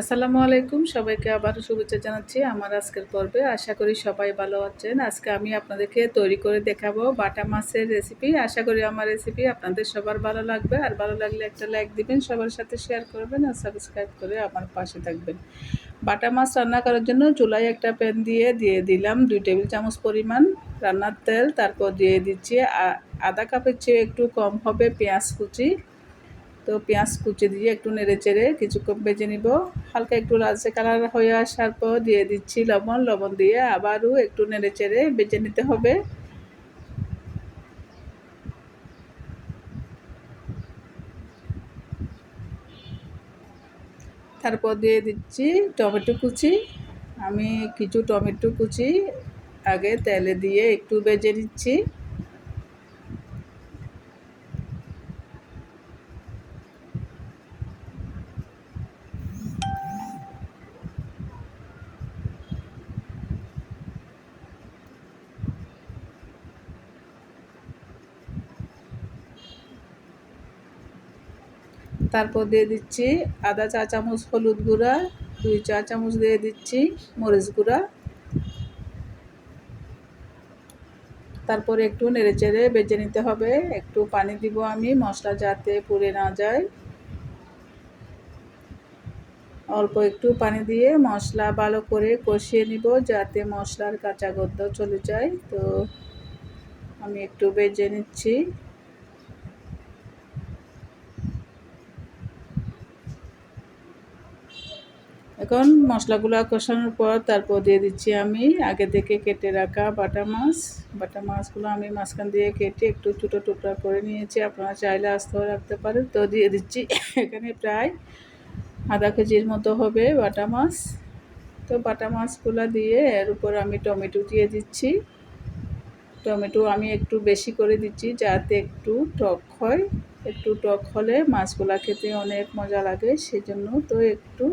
আসসালামু আলাইকুম। সবাইকে আবারও শুভেচ্ছা জানাচ্ছি আমার আজকের পর্বে। আশা করি সবাই ভালো আছেন। আজকে আমি আপনাদেরকে তৈরি করে দেখাবো বাটা মাছের রেসিপি আশা করি আমার রেসিপি আপনাদের সবার ভালো লাগবে। আর ভালো লাগলে একটা লাইক দিবেন, সবার সাথে শেয়ার করবেন আর সাবস্ক্রাইব করে আমার পাশে থাকবেন। বাটা মাছ রান্না করার জন্য চুলায় একটা প্যান দিয়ে দিয়ে দিলাম দুই টেবিল চামচ পরিমাণ রান্নার তেল। তারপর দিয়ে দিচ্ছি আধা কাপের চেয়ে একটু কম হবে পেঁয়াজ কুচি। তো পেঁয়াজ কুচি দিয়ে একটু নেড়ে চেড়ে কিছুক্ষণ বেজে নিব। হালকা একটু লালচে কালার হয়ে আসার পর দিয়ে দিচ্ছি লবণ। লবণ দিয়ে আবারও একটু নেড়ে চেড়ে বেজে নিতে হবে। তারপর দিয়ে দিচ্ছি টমেটো কুচি। আমি কিছু টমেটো কুচি আগে তেলে দিয়ে একটু বেজে নিচ্ছি। তারপর দিয়ে দিচ্ছি আদা চা চামচ হলুদ গুঁড়া, দুই চা চামচ দিয়ে দিচ্ছি মরিচ গুঁড়া। তারপরে একটু নেড়ে চেড়ে বেজে নিতে হবে, একটু পানি দিব আমি, মশলা যাতে পুড়ে না যায়। অল্প একটু পানি দিয়ে মশলা ভালো করে কষিয়ে নিব যাতে মশলার কাঁচা গদ্ধ চলে যায়। তো আমি একটু বেজে নিচ্ছি। এখন মশলাগুলো কষানোর পর তারপর দিয়ে দিচ্ছি আমি আগে থেকে কেটে রাখা বাটা মাছ। বাটা মাছগুলো আমি মাঝখান দিয়ে কেটে একটু ছোটো টুকরা করে নিয়েছি। আপনারা চাইলে আস্তেও রাখতে পারেন। তো দিয়ে দিচ্ছি এখানে প্রায় আধা কেজির মতো হবে বাটা মাছ। তো বাটা মাছগুলো দিয়ে এর উপর আমি টমেটো দিয়ে দিচ্ছি। টমেটো আমি একটু বেশি করে দিচ্ছি যাতে একটু টক হয়। একটু টক হলে মাছগুলা খেতে অনেক মজা লাগে, সেজন্য তো একটু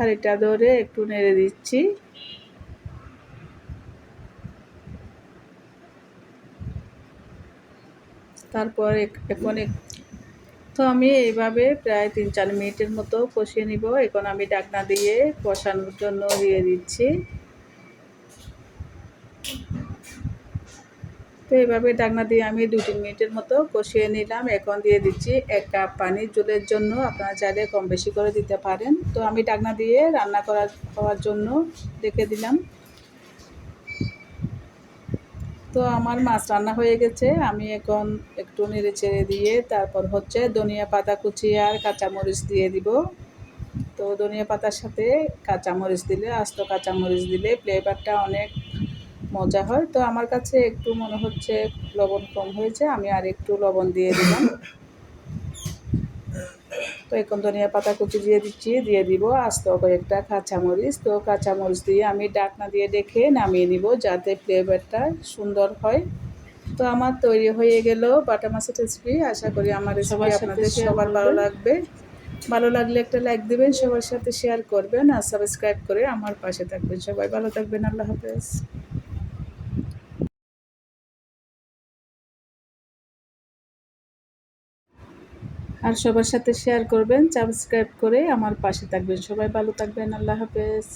হাঁড়িটা ধরে একটু নেড়ে দিচ্ছি। তারপর এখন তো আমি এইভাবে প্রায় তিন চার মিনিটের মতো কষিয়ে নিব। এখন আমি ডাকনা দিয়ে কষানোর জন্য দিয়ে দিচ্ছি। তো এইভাবে ডাকনা দিয়ে আমি দু তিন মিনিটের মতো কষিয়ে নিলাম। এখন দিয়ে দিচ্ছি এক কাপ পানি জলের জন্য। আপনারা চাইলে কম বেশি করে দিতে পারেন। তো আমি ডাকনা দিয়ে রান্না করার হওয়ার জন্য রেখে দিলাম। তো আমার মাছ রান্না হয়ে গেছে। আমি এখন একটু নেড়ে চেড়ে দিয়ে তারপর হচ্ছে ধনিয়া পাতা কুচি আর কাঁচামরিচ দিয়ে দিব। তো ধনিয়া পাতার সাথে কাঁচামরিচ দিলে, আস্ত কাঁচামরিচ দিলে ফ্লেভারটা অনেক মজা হয়। তো আমার কাছে একটু মনে হচ্ছে লবণ কম হয়েছে আমি আর একটু লবণ দিয়ে দিলাম। তো এখন ধনিয়া পাতা কুচি দিয়ে দিচ্ছি দিয়ে দিব আস্ত কয়েকটা কাঁচামরিচ। তো কাঁচামরিচ দিয়ে আমি ডাকনা দিয়ে ডেকে নামিয়ে নিব যাতে ফ্লেভারটা সুন্দর হয়। তো আমার তৈরি হয়ে গেল বাটা মাছের রেসিপি আশা করি আমার রেসিপি আপনাদের সবার ভালো লাগবে। ভালো লাগলে একটা লাইক দেবেন সবার সাথে শেয়ার করবেন আর সাবস্ক্রাইব করে আমার পাশে থাকবেন। সবাই ভালো থাকবেন আল্লাহ হাফেজ। আর সবার সাথে শেয়ার করবেন সাবস্ক্রাইব করে আমার পাশে থাকবেন। সবাই ভালো থাকবেন, আল্লাহ হাফেজ।